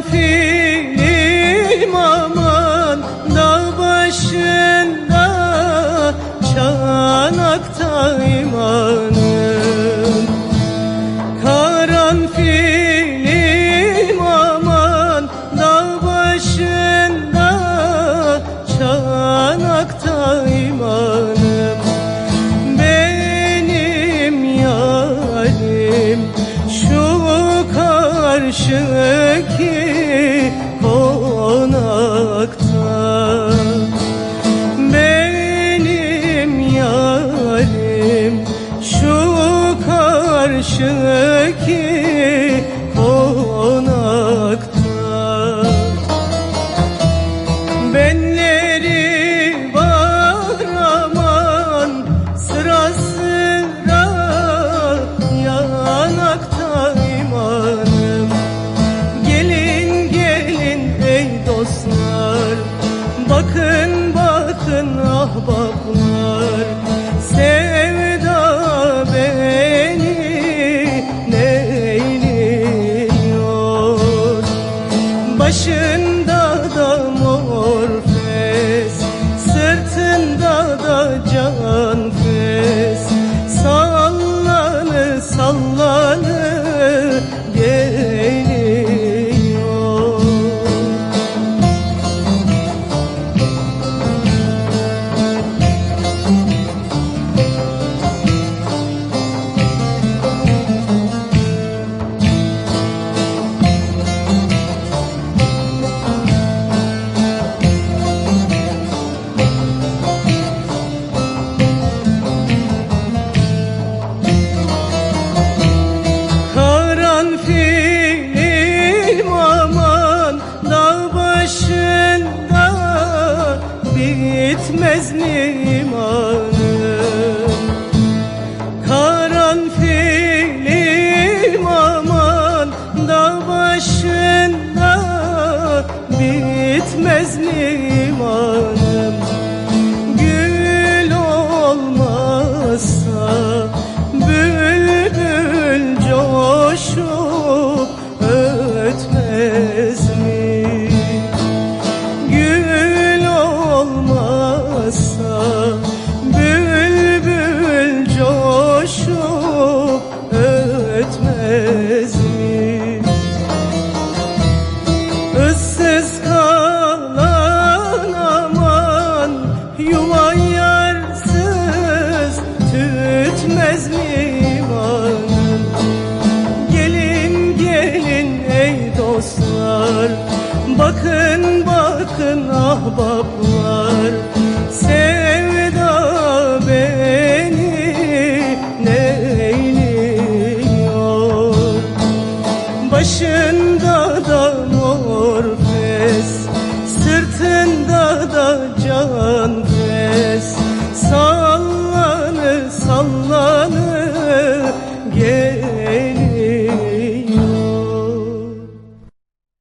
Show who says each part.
Speaker 1: Aman filim aman başında Çanakta imanım karşıki konakta. Benleri var aman sıra sıra yanakta imanım. Gelin gelin ey dostlar Bakın bakın ahbaplar. Sevda da Karanfilim aman dağ başında bitmez mi imanım ötmez mi? Issız kalan aman yuva yarsız Gelin gelin ey dostlar bakın bakın ahbaplar sevdadan orfes